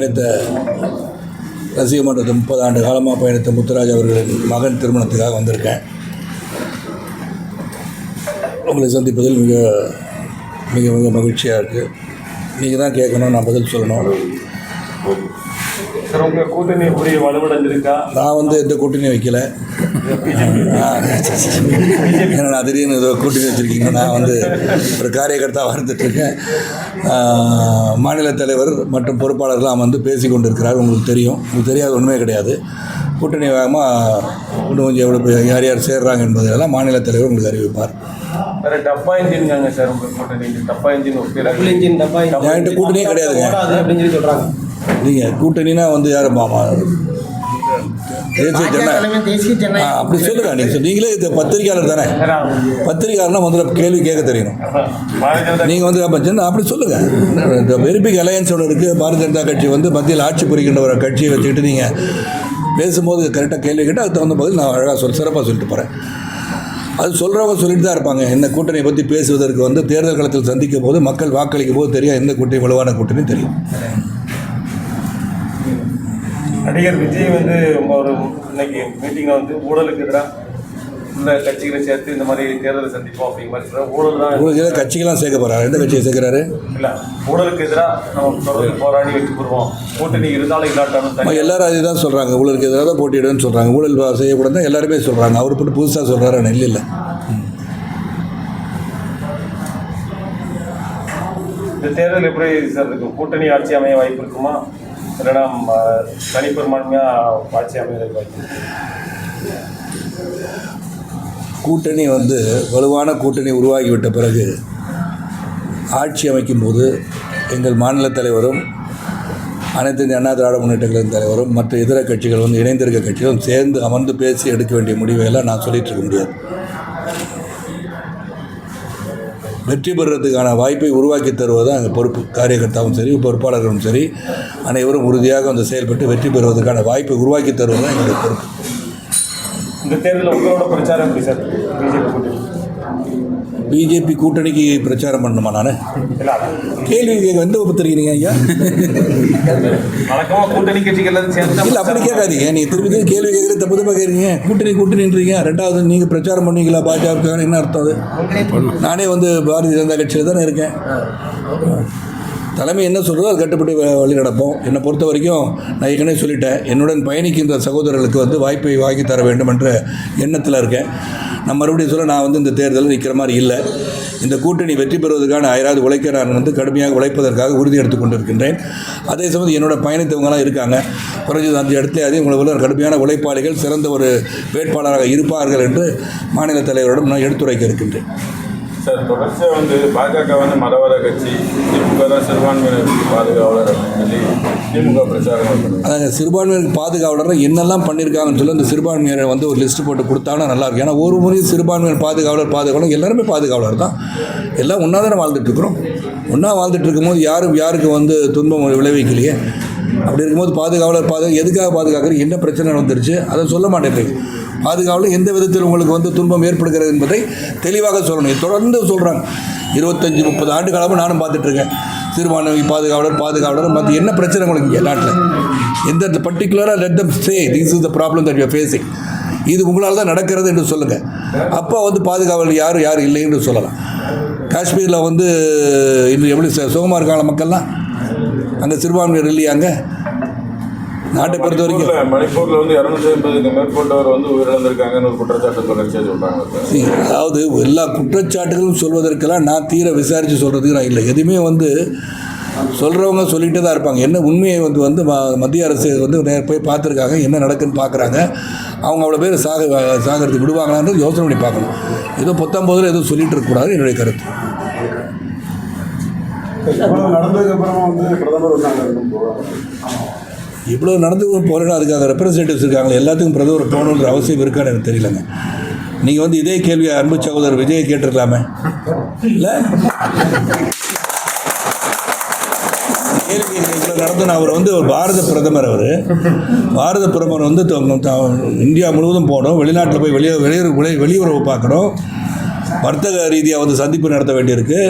பயணித்த ரசிக மன்றத்தை முப்பது ஆண்டு காலமாக பயணித்த முத்துராஜ் அவர்களின் மகன் திருமணத்துக்காக வந்திருக்கேன். உங்களை சந்திப்பதில் மிக மிக மிக மகிழ்ச்சியாக இருக்குது நீங்கள் தான் கேட்கணும் நான் பதில் சொல்லணும். கூட்டணி நான் வந்து எந்த கூட்டணியும் வைக்கல. நான் திடீர்னு ஏதோ கூட்டணி வச்சுருக்கீங்க. நான் வந்து ஒரு காரியகர்த்தாவாக இருந்துகிட்ருக்கேன் மாநில தலைவர் மற்றும் பொறுப்பாளர்லாம் வந்து பேசி கொண்டிருக்கிறார் உங்களுக்கு தெரியும். உங்களுக்கு தெரியாத ஒன்றுமே கிடையாது. கூட்டணி வேகமாக இன்னும் கொஞ்சம் எவ்வளோ யார் யார் சேர்றாங்க என்பதெல்லாம் மாநில தலைவர் உங்களுக்கு அறிவிப்பார். வேற டப்பா இன்ஜின்காங்க சார் உங்க கூட்டணி டப்பா இன்ஜின் டபுள் இன்ஜின் டப்பா இன்ஜின். என்கிட்ட கூட்டணியே கிடையாதுங்க. அப்படின்னு சொல்லி சொல்றாங்க. நீங்கள் கூட்டணினா வந்து யார் மாமா? தேசிய ஜனநாயக அப்படி சொல்லுங்க நீங்கள் நீங்களே இது பத்திரிக்கையாளர் தானே? பத்திரிக்கையாளர்னா முதல்ல கேள்வி கேட்க தெரியணும். நீங்கள் வந்து அப்படி சொல்லுங்கள் இந்த வெரிபிக் அலையன்ஸ் ஒன்று இருக்குது பாரதிய ஜனதா கட்சி வந்து மத்தியில் ஆட்சி புரிகின்ற ஒரு கட்சியை வச்சுக்கிட்டு நீங்கள் பேசும்போது கரெக்டாக கேள்வி கேட்டால் அதுக்கு தகுந்த பதில் நான் அழகாக சொல் சிறப்பாக சொல்லிட்டு போகிறேன் அது சொல்கிறவங்க சொல்லிட்டு தான் இருப்பாங்க. இந்த கூட்டணியை பற்றி பேசுவதற்கு வந்து தேர்தல் களத்தில் சந்திக்கும் போது மக்கள் வாக்களிக்கும் போது தெரியும் எந்த கூட்டணி வலுவான கூட்டணி தெரியும். நடிகர் விஜய் வந்து ஒரு இன்னைக்கு மீட்டிங்ல வந்து ஊழலுக்கு எதிராக உள்ள கட்சிகளை சேர்த்து இந்த மாதிரி தேர்தலை சந்திப்போம் அப்படிங்கிற மாதிரி சொல்றாரு. ஊழல் தான் எதாவது கட்சிகள்லாம் சேர்க்க போகிறாரு எந்த கட்சியை சேர்க்குறாரு? இல்ல ஊழலுக்கு எதிராக நம்ம தொடர்ந்து போராடி வெற்றி பெறுவோம். கூட்டணி இருந்தாலும் இல்லாட்டாலும் எல்லாரும் அதே தான் சொல்கிறாங்க ஊழலுக்கு எதிராக தான் போட்டியிடுன்னு சொல்கிறாங்க ஊழல் செய்யக்கூடாது எல்லாருமே சொல்கிறாங்க அவர் மட்டும் புதுசாக சொல்கிறாரு ஆனால் இல்லை. இல்லை இந்த தேர்தல் எப்படி சார் இருக்கும் கூட்டணி ஆட்சி அமைய வாய்ப்பு இருக்குமா? இல்லைன்னா ம, தனிப்பெரும்பான்மையா ஆட்சி அமைய கூட்டணி வந்து வலுவான கூட்டணி உருவாகிவிட்ட பிறகு ஆட்சி அமைக்கும்போது எங்கள் மாநில தலைவரும் அனைத்து இந்திய அண்ணா திராவிட முன்னேற்ற கழகத்தின் தலைவரும் மற்ற இதர கட்சிகள் வந்து இணைந்திருக்க கட்சிகளும் சேர்ந்து அமர்ந்து பேசி எடுக்க வேண்டிய முடிவையெல்லாம் நான் சொல்லிட்டு இருக்க முடியாது. வெற்றி பெறுறதுக்கான வாய்ப்பை உருவாக்கி தருவது எங்கள் பொறுப்பு. காரியகர்த்தாவும் சரி பொறுப்பாளர்களும் சரி அனைவரும் உறுதியாக வந்து செயல்பட்டு வெற்றி பெறுவதற்கான வாய்ப்பை உருவாக்கி தருவது தான் எங்களுடைய பொறுப்பு. இந்த தேர்தலில் உங்களோட பிரச்சாரம் எப்படி சார்? பிஜேபி பிஜேபி கூட்டணிக்கு பிரச்சாரம் பண்ணணுமா நான். கேள்வி எந்த பத்திரிக்கிறீங்க ஐயா? வழக்கமா கூட்டணி கட்சிகள் இல்லை அப்படி கேட்காதீங்க. நீங்கள் திருப்பி கேள்வி கேட்குறது தப்பு தப்பாக கேட்குறீங்க. கூட்டணி கூட்டணின்றீங்க ரெண்டாவது நீங்கள் பிரச்சாரம் பண்ணுவீங்களா பாஜக என்ன அர்த்தம் அது? நானே வந்து பாரதிய ஜனதா கட்சியில் தானே இருக்கேன். தலைமை என்ன சொல்கிறதோ அது கட்டுப்படி வ- வழி நடப்போம் என்னை பொறுத்த வரைக்கும் நான் ஏற்கனவே சொல்லிட்டேன். என்னுடன் பயணிக்கின்ற சகோதரர்களுக்கு வந்து வாய்ப்பை வாங்கி தர வேண்டும் என்ற எண்ணத்தில் இருக்கேன். நான் மறுபடியும் சொல்ல நான் வந்து இந்த தேர்தலில் நிற்கிற மாதிரி இல்லை. இந்த கூட்டணி வெற்றி பெறுவதற்கான ஆயிராவது உழைக்க நான் வந்து கடுமையாக உழைப்பதற்காக உறுதி எடுத்துக் கொண்டிருக்கின்றேன். அதே சமயம் என்னோட பயணித்தவங்களாம் இருக்காங்க. குறைஞ்சது அந்த இடத்துல உங்களை உள்ள கடுமையான உழைப்பாளிகள் சிறந்த ஒரு வேட்பாளராக இருப்பார்கள் என்று மாநில தலைவரிடம் நான் எடுத்துரைக்க இருக்கின்றேன். சார் தொடர்ச்சியாக வந்து பாஜக வந்து மதவாத கட்சி திமுக தான் சிறுபான்மையினருக்கு பாதுகாவலர் அப்படின்னு சொல்லி திமுக பிரச்சாரம் அதாங்க சிறுபான்மையினருக்கு பாதுகாவலர் என்னெல்லாம் பண்ணியிருக்காங்கன்னு சொல்லி அந்த சிறுபான்மையினர் வந்து ஒரு லிஸ்ட் போட்டு கொடுத்தாங்கன்னா நல்லா இருக்கும். ஏன்னா ஒரு முறையும் சிறுபான்மையினர் பாதுகாவலர் பாதுகாவலர் எல்லாருமே பாதுகாவலர் தான். எல்லாம் ஒன்றா தானே வாழ்ந்துட்டு இருக்கிறோம் ஒன்றா வாழ்ந்துட்டு இருக்கும்போது யாரும் யாருக்கு வந்து துன்பம் விளைவிக்கலையே. அப்படி இருக்கும்போது பாதுகாவலர் பாதுகா எதுக்காக பாதுகாக்கிறது? என்ன பிரச்சனை வந்துருச்சு? அதை சொல்ல மாட்டேங்குது பாதுகாவலும் எந்த விதத்தில் உங்களுக்கு வந்து துன்பம் ஏற்படுகிறது என்பதை தெளிவாக சொல்லணும். தொடர்ந்து சொல்கிறாங்க இருபத்தஞ்சி முப்பது ஆண்டு காலமாக நானும் பார்த்துட்ருக்கேன். சிறுபான்மை பாதுகாவலர் பாதுகாவலர் மற்ற என்ன பிரச்சனை உங்களுக்கு இங்கே நாட்டில்? எந்த பர்டிகுலராக let them say this is the problem that you facing இது உங்களால் தான் நடக்கிறது என்று சொல்லுங்கள் அப்போ வந்து பாதுகாவல் யாரும் யாரும் இல்லை என்று சொல்லலாம். காஷ்மீரில் வந்து இன்று எப்படி சுகமாக இருக்காங்களா மக்கள்லாம்? அங்கே சிறுபான்மையர் இல்லையாங்க நாட்டை பொறுத்த வரைக்கும். மணிப்பூர்ல- வந்து இரநூத்தி ஐம்பதுக்கு மேற்பட்டவர் வந்து உயிரிழந்திருக்காங்கன்னு ஒரு குற்றச்சாட்டு தொடர்ச்சியாக See, அதாவது எல்லா குற்றச்சாட்டுகளும் சொல்வதற்கெல்லாம் நான் தீர விசாரித்து சொல்கிறதுக்கு நான் இல்லை. எதுவுமே வந்து சொல்கிறவங்க சொல்லிகிட்டே தான் இருப்பாங்க. என்ன உண்மையை வந்து வந்து ம- மத்திய அரசு வந்து நே- போய் பார்த்துருக்காங்க என்ன நடக்குன்னு பார்க்குறாங்க. அவங்க அவ்வளோ பேர் சாக சாகிறதுக்கு விடுவாங்களான்றது யோசனை பண்ணி பார்க்கணும். ஏதோ பத்தொம்போதில் எதுவும் சொல்லிட்டு இருக்கக்கூடாது என்னுடைய கருத்து. நடந்ததுக்கு அப்புறமா வந்து பிரதமர் வந்தாங்க இருக்கும் போகிறாங்க இவ்வளோ நடந்து போகிறேன்னா அதுக்காக ரெப்ரசன்டேட்டிவ்ஸ் இருக்காங்களே எல்லாத்துக்கும் பிரதமர் போகணுன்ற அவசியம் இருக்கான்னு எனக்கு தெரியலங்க. நீங்கள் வந்து இதே கேள்வியை அன்பு சகோதரர் விஜயை கேட்டிருக்கலாமே? இல்லை? கேள்வி இவ்வளோ நடந்தன அவர் வந்து ஒரு பாரத பிரதமர் அவர். பாரத பிரதமர் வந்து இந்தியா முழுவதும் போகணும் வெளிநாட்டில் போய் வெளியே வெளியூர் வெளியுறவு பார்க்கணும். வர்த்தக ரீதியாக வந்து சந்திப்பு நடத்த வேண்டியிருக்கு.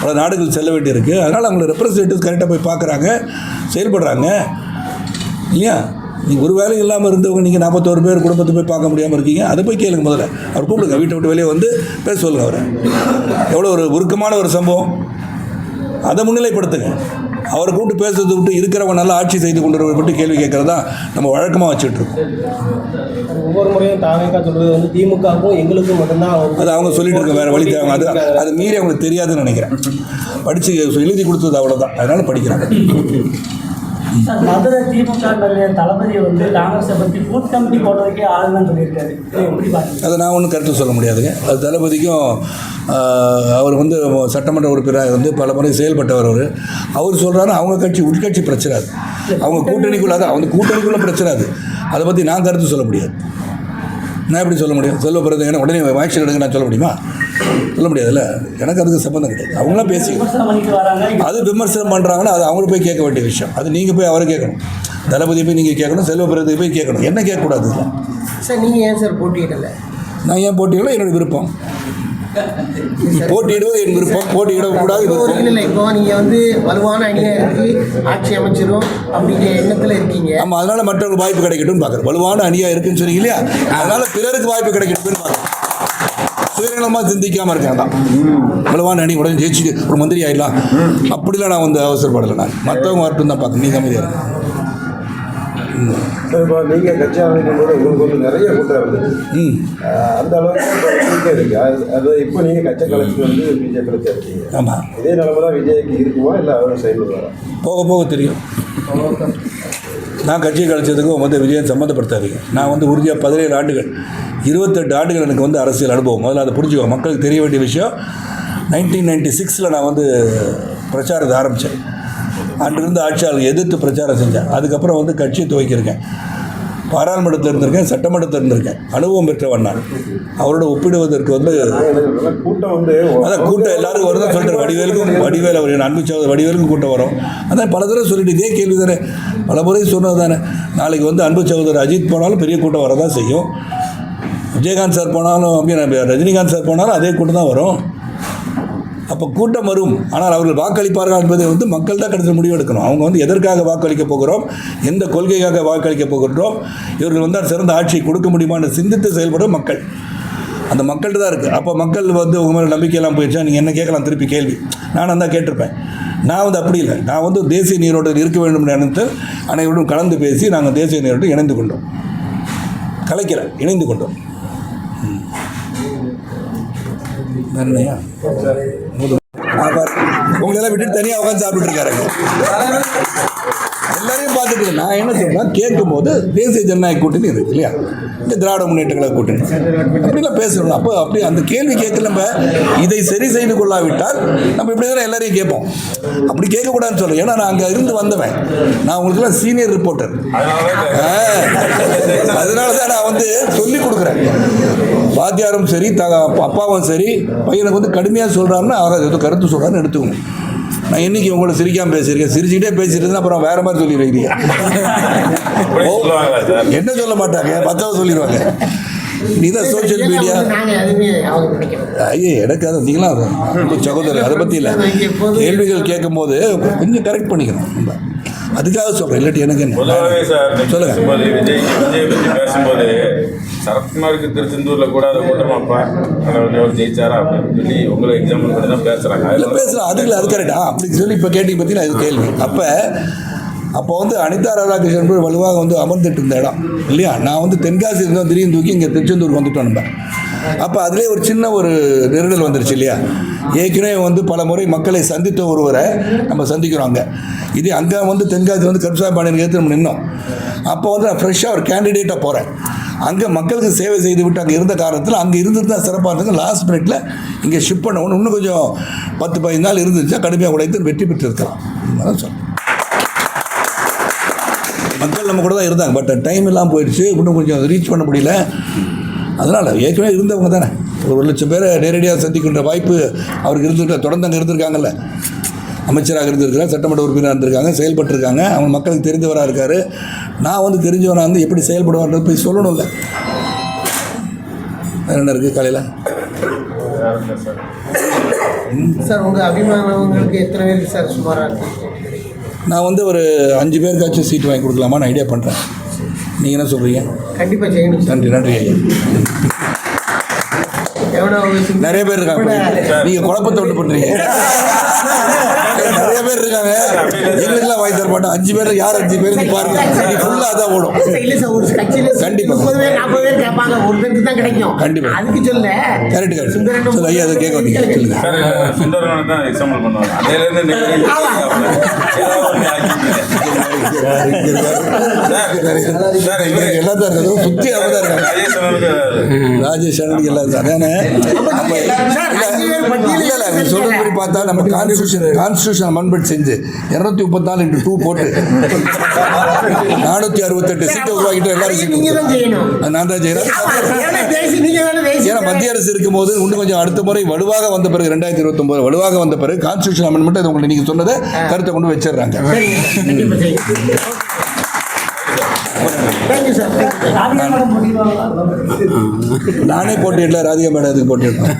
பல நாடுகள் செல்ல வேண்டியிருக்கு. அதனால் அவங்கள ரெப்ரசன்டேட்டிவ்ஸ் கரெக்டாக போய் பார்க்குறாங்க செயல்படுறாங்க. இல்லையா? நீங்கள் ஒரு வேலையும் இல்லாமல் இருந்தவங்க நீங்கள் நாற்பத்தோரு பேர் குடும்பத்தை போய் பார்க்க முடியாமல் இருக்கீங்க. அதை போய் கேளுங்க முதல்ல. அவர் கூப்பிடுங்க. வீட்டை விட்டு வெளியே வந்து பேச சொல்லுங்க அவரை. எவ்வளோ ஒரு உருக்கமான ஒரு சம்பவம். அதை முன்னிலைப்படுத்துங்க. அவரை கூப்பிட்டு பேசுறதை விட்டு இருக்கிறவங்க நல்லா ஆட்சி செய்து கொண்டு பற்றி கேள்வி கேட்குறதா நம்ம வழக்கமாக வச்சுட்டு இருக்கோம். ஒவ்வொரு முறையும் தாவேக்கா சொல்றது வந்து திமுகவுக்கும் எங்களுக்கும் மட்டும்தான் அது அவங்க சொல்லிட்டு இருக்க வேறு வழி தேவை. அது அது மீறி அவங்களுக்கு தெரியாதுன்னு நினைக்கிறேன். படித்து எழுதி கொடுத்தது அவ்வளோதான் அதனால் படிக்கிறாங்க சார் மதுரை திமுக தளபதி வந்து காங்கிரஸை பற்றி பூத் கமிட்டி போடுறதுக்கே ஆளுநர் சொல்லியிருக்காரு. அதை நான் ஒன்றும் கருத்து சொல்ல முடியாதுங்க. அது தளபதிக்கும் அவர் வந்து சட்டமன்ற உறுப்பினராக வந்து பல முறை செயல்பட்டவர் அவர். அவர் சொல்கிறாரு அவங்க கட்சி உட்கட்சி பிரச்சனை அது. அவங்க கூட்டணிக்குள்ள அது அவங்க கூட்டணிக்குள்ள பிரச்சனை அது. அதை பற்றி நான் கருத்து சொல்ல முடியாது. நான் எப்படி சொல்ல முடியும்? செல்வ பிறகு உடனே ஆக்ஷன் எடுங்க நான் சொல்ல முடியுமா? சொல்ல முடியாதுல்ல? எனக்கு அதுக்கு சம்மந்தம் கிடையாது. அவங்களாம் பேசி அது விமர்சனம் பண்ணுறாங்கன்னா அது அவங்கள போய் கேட்க வேண்டிய விஷயம். அது நீங்கள் போய் அவரை கேட்கணும். தளபதியை போய் நீங்கள் கேட்கணும். செல்வ பிறகு போய் கேட்கணும். என்ன கேட்கக்கூடாது? சார் நீங்கள் ஏன் சார் போட்டியிடலை? நான் ஏன் போட்டியிடல? என்னோட விருப்பம். போட்டியிடுவது என் விருப்பம். போட்டியிடக்கூடாது இல்லை இப்போ நீங்கள் வந்து வலுவான அணியாக இருக்கு ஆட்சி அமைச்சிரும் அப்படிங்கிற எண்ணத்தில் இருக்கீங்க. ஆமாம் அதனால மற்றவங்களுக்கு வாய்ப்பு கிடைக்கட்டும்னு பார்க்குறேன். வலுவான அணியாக இருக்குன்னு சொன்னீங்க இல்லையா? அதனால பிறருக்கு வாய்ப்பு கிடைக்கட்டும்னு பார்க்குறேன். சுயநலமாக சிந்திக்காமல் இருக்கேன் தான் வலுவான அணி உடனே ஜெயிச்சுட்டு ஒரு மந்திரி ஆயிடலாம் அப்படிலாம் நான் வந்து அவசரப்படலை நான். மற்றவங்க வரட்டும் தான் பார்க்கணும் நீங்கள் அமைதியாக இப்போ நீங்கள் கட்சி அமைக்கும் போது உங்களுக்கு வந்து நிறைய கூட்டம் இருந்தது அந்த அளவுக்கு நம்பிக்கை இருக்கு. அது இப்போ நீங்கள் கட்சி கலைச்சு வந்து பிஜேபியில் சேர்த்தீங்க ஆமாம் இதே நிலைமை தான் விஜய்க்கு இருக்குமா இல்லை அவர் செயல்படுவாரா போக போக தெரியும். நான் கட்சியை கழிச்சதுக்கும் வந்து விஜயன் சம்மந்தப்படுத்தாதீங்க. நான் வந்து உறுதியாக பதினேழு ஆண்டுகள் இருபத்தெட்டு ஆண்டுகள் எனக்கு வந்து அரசியல் அனுபவம். முதல்ல அதை புரிஞ்சுக்கோ. மக்களுக்கு தெரிய வேண்டிய விஷயம் நைன்டீன் நைன்டி சிக்ஸில் நான் வந்து பிரச்சாரத்தை ஆரம்பித்தேன் அன்றிருந்து ஆட்சியாளர் எதிர்த்து பிரச்சாரம் செஞ்சேன். அதுக்கப்புறம் வந்து கட்சியை துவைக்கிருக்கேன் பாராளுமன்றத்தில் இருந்திருக்கேன் சட்டமன்றத்தில் இருந்திருக்கேன். அனுபவம் பெற்றவன் நான் அவரோட ஒப்பிடுவதற்கு வந்து கூட்டம் வந்து அதான் கூட்டம் எல்லாருக்கும் வருதான் சொல்கிறேன் வடிவேலுக்கும் வடிவேல் அவர் அன்பு சகோதரர் வடிவேலுக்கும் கூட்டம் வரும். அதான் பல தடவை சொல்லிட்டு இதே கேள்வி தானே பல முறை சொன்னது தானே நாளைக்கு வந்து அன்பு சகோதரர் அஜித் போனாலும் பெரிய கூட்டம் வரதான் செய்யும். விஜயகாந்த் சார் போனாலும் அப்படியே ரஜினிகாந்த் சார் போனாலும் அதே கூட்டம் தான் வரும். அப்போ கூட்டம் வரும். ஆனால் அவர்கள் வாக்களிப்பார்கள் என்பதை வந்து மக்கள் தான் கடைசியில் முடிவு எடுக்கணும். அவங்க வந்து எதற்காக வாக்களிக்க போகிறோம்? எந்த கொள்கைக்காக வாக்களிக்க போகின்றோம்? இவர்கள் வந்தால் சிறந்த ஆட்சியை கொடுக்க முடியுமான்னு சிந்தித்து செயல்படும் மக்கள். அந்த மக்கள்கிட்ட தான் இருக்குது அப்போ மக்கள் வந்து உங்கள் மேலே நம்பிக்கையெல்லாம் போயிடுச்சா? நீங்கள் என்ன கேட்கலாம்? திருப்பி கேள்வி. நான் தான் கேட்டிருப்பேன். நான் வந்து அப்படி இல்லை. நான் வந்து தேசிய நீரோட்டத்தில் இருக்க வேண்டும் நினைத்து அனைவரும் கலந்து பேசி நாங்கள் தேசிய நீரோட்டத்தில் இணைந்து கொண்டோம். கலைக்கல. இணைந்து கொண்டோம். வேற உங்களெல்லாம் விட்டுட்டு தனியாக உட்காந்து சாப்பிட்டு இருக்காருங்க. எல்லாரையும் பார்த்துட்டு நான் என்ன சொல்றேன் கேட்கும் போது தேசிய ஜனநாயக கூட்டணி இருக்கு இல்லையா? இந்த திராவிட முன்னேற்றங்களை கூட்டணி. அப்படிலாம் பேசணும் அப்போ அப்படி அந்த கேள்வி கேட்கல நம்ம இதை சரி செய்து கொள்ளாவிட்டால் நம்ம இப்படி தான் எல்லாரையும் கேட்போம். அப்படி கேட்கக்கூடாதுன்னு சொல்றேன் ஏன்னா நான் அங்கே இருந்து வந்தவன். நான் உங்களுக்குலாம் சீனியர் ரிப்போர்ட்டர் அதனால தான் நான் வந்து சொல்லி கொடுக்குறேன். வாத்தியாரும் சரி த அப்பாவும் சரி பையனுக்கு வந்து கடுமையாக சொல்கிறாருன்னா அவர் ஏதோ கருத்து சொல்கிறாருன்னு எடுத்துக்கணும் நான் என்னைக்கு உங்களை சிரிக்காமல் பேசியிருக்கேன்? சிரிச்சுக்கிட்டே பேசிட்டு அப்புறம் வேற மாதிரி சொல்லி வைக்கிறீங்க என்ன சொல்ல மாட்டாங்க? பத்தாவது சொல்லிடுவாங்க. நீ தான் சோஷியல் மீடியா ஐயே எனக்கு அது நீங்களாம் அது சகோதரர் அதை பற்றி இல்லை. கேள்விகள் கேட்கும்போது கொஞ்சம் கரெக்ட் பண்ணிக்கணும். நம்ம அதுக்காக சொல்கிறேன் இல்லாட்டி எனக்கு என்ன? பொதுவாகவே சார் நீங்க சொல்லுங்க. பேசும்போது சரத்குமாருக்கு திருச்செந்தூரில் கூட அதை கூட்டமாப்பா அவர் ஜெயிச்சாரா அப்படின்னு சொல்லி உங்களை எக்ஸாம்பிள் பண்ணி தான் பேசுகிறாங்க இல்லை பேசலாம். அது இல்லை அது கரெக்டா அப்படி சொல்லி இப்போ கேட்டீங்க நான் இது கேள்வி. அப்போ அப்போ வந்து அனிதா ராதாகிருஷ்ணன் போய் வலுவாக வந்து அமர்ந்துட்டு இருந்த இடம் இல்லையா? நான் வந்து தென்காசி இருந்தோம் திடீர்னு தூக்கி இங்கே திருச்செந்தூர் வந்துட்டோம் நம்ம. அப்போ அதுலேயே ஒரு சின்ன ஒரு நெருடல் வந்துருச்சு இல்லையா? ஏற்கனவே வந்து பல முறை மக்களை சந்தித்த ஒருவரை நம்ம சந்திக்கிறோம் அங்கே. இதே அங்கே வந்து தென்காசியில் வந்து கருப்சாமி பாண்டியனுக்கு எடுத்து நம்ம நின்னோம். அப்போ வந்து நான் ஃப்ரெஷ்ஷாக ஒரு கேண்டிடேட்டாக போகிறேன் அங்கே மக்களுக்கு சேவை செய்து விட்டு அங்கே இருந்த காரணத்தில் அங்கே இருந்துட்டு தான் சிறப்பாக இருந்தது லாஸ்ட் மினிட்ல இங்கே ஷிஃப்ட் பண்ண ஒன்று இன்னும் கொஞ்சம் பத்து பதினஞ்சு நாள் இருந்துச்சுன்னா கடுமையாக உழைத்து வெற்றி பெற்றிருக்கலாம். அதான் சொல்றேன் மக்கள் நம்ம கூட தான் இருந்தாங்க. பட் டைம் எல்லாம் போயிடுச்சு. இன்னும் கொஞ்சம் ரீச் பண்ண முடியல. அதனால் ஏற்கனவே இருந்தவங்க தானே. ஒரு ஒரு லட்சம் பேரை நேரடியாக சந்திக்கின்ற வாய்ப்பு அவருக்கு இருந்துட்டு தொடர்ந்து அங்கே இருந்திருக்காங்கல்ல. அமைச்சராக இருந்திருக்கிறார் சட்டமன்ற உறுப்பினராக இருந்திருக்காங்க செயல்பட்டிருக்காங்க அவங்க மக்களுக்கு தெரிந்தவராக இருக்கார். நான் வந்து தெரிஞ்சவனாக இருந்து எப்படி செயல்படுவார்ன்றது போய் சொல்லணும்ல. வேற என்ன இருக்குது காலையில்? சார் உங்கள் அபிமானவங்களுக்கு எத்தனை பேருக்கு சார் சுமாராக நான் வந்து ஒரு அஞ்சு பேருக்காச்சும் சீட் வாங்கி கொடுக்கலாமான்னு ஐடியா பண்ணுறேன் நீங்கள் என்ன சொல்கிறீங்க கண்டிப்பாக செய்யணும் நன்றி நன்றி ஐயா. நிறைய பேர் இருக்காங்க. நீங்கள் குழப்பத்தை உண்டு பண்ணுறீங்க நிறைய பேர் இருக்காங்க? எங்களுக்கெல்லாம் வாங்கி தர மாட்டோம். அஞ்சு பேர் யார் அஞ்சு பேர் பாருங்க. ஃபுல்லாக அதான் ஓடும். கண்டிப்பா. முப்பது பேர் நாற்பது பேர் கேட்பாங்க. ஒரு பேருக்கு தான் கிடைக்கும். கண்டிப்பா. அதுக்கு சொல்ல கரெக்ட் கரெக்ட் சொல்லு ஐயா அதை கேட்க வந்தீங்க. சொல்லுங்க. சார் சுந்தரவனை தான் எக்ஸாம்பிள் பண்ணுவாங்க. இன்னைக்கு எல்லாத்தையும் இருக்கிறது சுற்றி அவங்க தான் இருக்காங்க ராஜேஷ் அண்ணனுக்கு எல்லாம் அதானே சொல்றபடி பார்த்தா நம்ம கான்ஸ்டியூஷன் கான்ஸ்டியூஷன் அமெண்ட்மெண்ட் செஞ்சு இருநூத்தி முப்பத்தி நாலு இன்ட்டு டூ போட்டு நானூத்தி அறுபத்தெட்டு சீட்டை உருவாக்கிட்டு எல்லாரும் நான் தான் செய்யறேன் ஏன்னா மத்திய அரசு இருக்கும்போது இன்னும் கொஞ்சம் அடுத்த முறை வலுவாக வந்த பிறகு ரெண்டாயிரத்தி இருபத்தொம்போது வலுவாக வந்த பிறகு கான்ஸ்டியூஷன் அமெண்ட்மெண்ட் அது உங்களுக்கு நீங்கள் சொன்னதை கருத்தை கொண்டு வச்சிடுறாங்க. நானே போட்டியிடல ராதிகா மேடம் அதுக்கு போட்டியிடலாம்